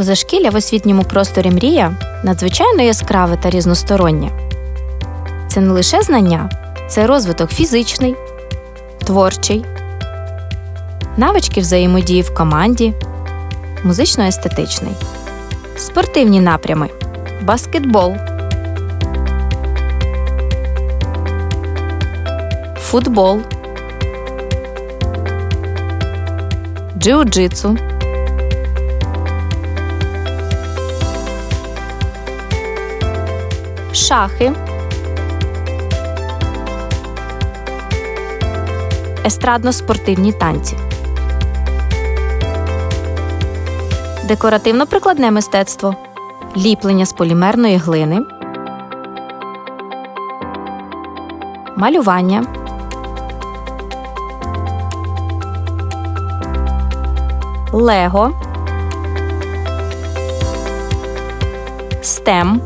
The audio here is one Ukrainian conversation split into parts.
Позашкілля в освітньому просторі мрія надзвичайно яскраве та різностороннє. Це не лише знання, це розвиток фізичний, творчий, навички взаємодії в команді, музично-естетичний, спортивні напрями, баскетбол, футбол, джиу-джитсу. Шахи, естрадно-спортивні танці, декоративно-прикладне мистецтво, ліплення з полімерної глини, малювання, лего, стем.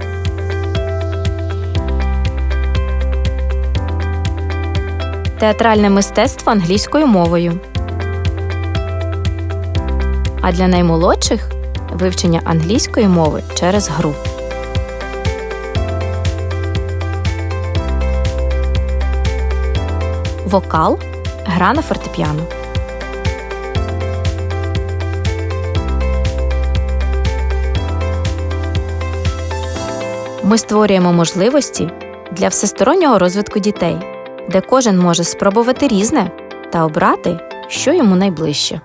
Театральне мистецтво англійською мовою. А для наймолодших вивчення англійської мови через гру. Вокал гра на фортепіано. Ми створюємо можливості для всестороннього розвитку дітей де кожен може спробувати різне та обрати, що йому найближче.